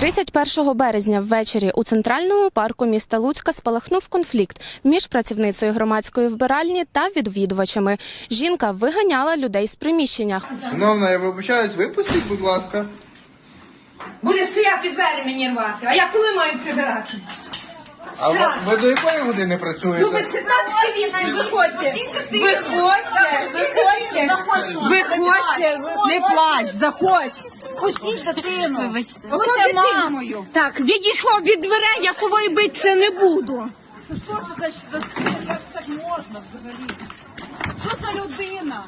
31 березня ввечері у центральному парку міста Луцька спалахнув конфлікт між працівницею громадської вбиральні та відвідувачами. Жінка виганяла людей з приміщення. Шановна, я вибачаюсь, випустіть, будь ласка. Будеш стояти двері мені рвати, а я коли маю прибирати? А ви, ви до якої години Ну, без працюєте? 15 вісім, виходьте. Виходьте, виходьте, виходьте. Не плач, заходь. Пустіть дитину. Будьте мамою. Так, відійшов від дверей, я тобою битися не буду. Що це за, за як так можна взагалі? Що за людина?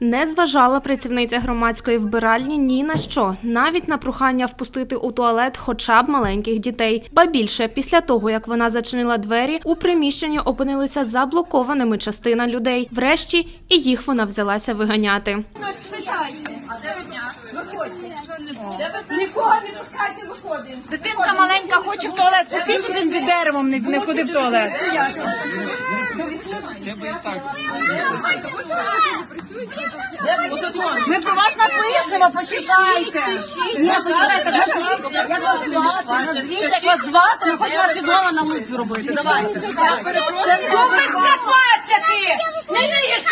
Не зважала працівниця громадської вбиральні ні на що, навіть на прохання впустити у туалет хоча б маленьких дітей. Ба більше, після того як вона зачинила двері, у приміщенні опинилися заблокованими частина людей. Врешті і їх вона взялася виганяти. Нас спитайте. А де ви. Нікого не пускайте, виходимо. Дитинка маленька хоче в туалет. Пустіть, щоб він під деревом не, не ходив в туалет. Ми про вас напишемо, почекайте. Ні, почекайте, як вас звати, назвіться, як вас звати, ми хочемо вас відомо на лиць зробити. Давайте. Це Ну, ви! Не вмієш.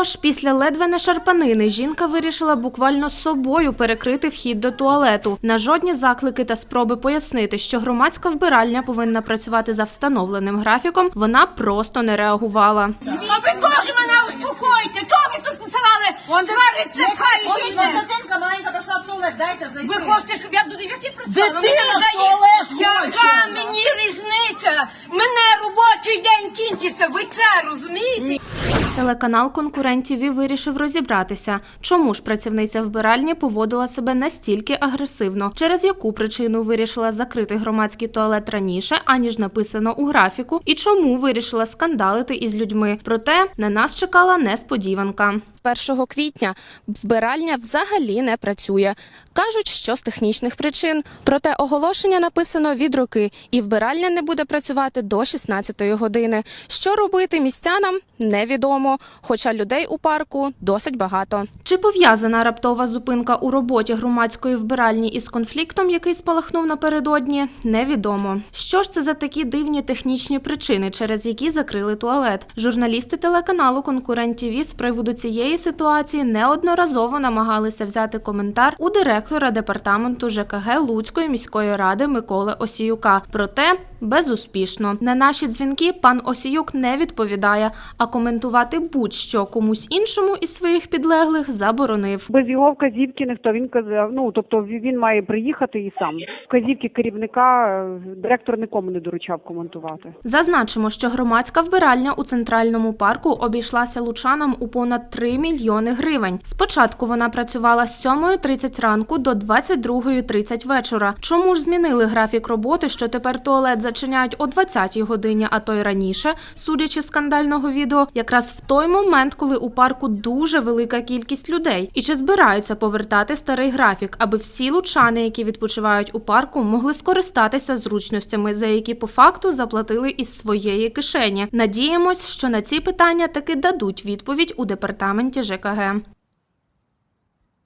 Тож, після ледве не шарпанини, жінка вирішила буквально з собою перекрити вхід до туалету. На жодні заклики та спроби пояснити, що громадська вбиральня повинна працювати за встановленим графіком, вона просто не реагувала. А ви теж мене успокоїте! Чого ви тут посилали? Свариться, хай жінка! дитинка маленька прийшла в туалет, дайте зайти. Ви хочете, щоб я до 9 працювала? Дитина в туалет Яка мені різниця? Мене робочий день кінчився, ви це розумієте? Телеканал Конкурент ТІВІ вирішив розібратися, чому ж працівниця вбиральні поводила себе настільки агресивно, через яку причину вирішила закрити громадський туалет раніше, аніж написано у графіку, і чому вирішила скандалити із людьми. Проте на нас чекала несподіванка. 1 квітня вбиральня взагалі не працює. Кажуть, що з технічних причин. Проте оголошення написано від руки, і вбиральня не буде працювати до 16-ї години. Що робити містянам невідомо, хоча людей у парку досить багато. Чи пов'язана раптова зупинка у роботі громадської вбиральні із конфліктом, який спалахнув напередодні, невідомо. Що ж це за такі дивні технічні причини, через які закрили туалет? Журналісти телеканалу Конкурент ТІВІ з приводу цієї ситуації неодноразово намагалися взяти коментар у директора департаменту ЖКГ Луцької міської ради Миколи Осіюка. Проте безуспішно. На наші дзвінки пан Осіюк не відповідає, а коментувати будь-що комусь іншому із своїх підлеглих заборонив. Без його вказівки ніхто він казав. Ну тобто він має приїхати і сам. Вказівки керівника е, директор нікому не доручав коментувати. Зазначимо, що громадська вбиральня у центральному парку обійшлася лучанам у понад 3 мільйони гривень. Спочатку вона працювала з 7.30 ранку до 22.30 вечора. Чому ж змінили графік роботи, що тепер туалет зачиняють о 20-й годині, а то й раніше, судячи скандального відео, якраз в той момент, коли у парку дуже велика кількість людей. І чи збираються повертати старий графік, аби всі лучани, які відпочивають у парку, могли скористатися зручностями, за які по факту заплатили із своєї кишені. Надіємось, що на ці питання таки дадуть відповідь у департаменті ЖКГ.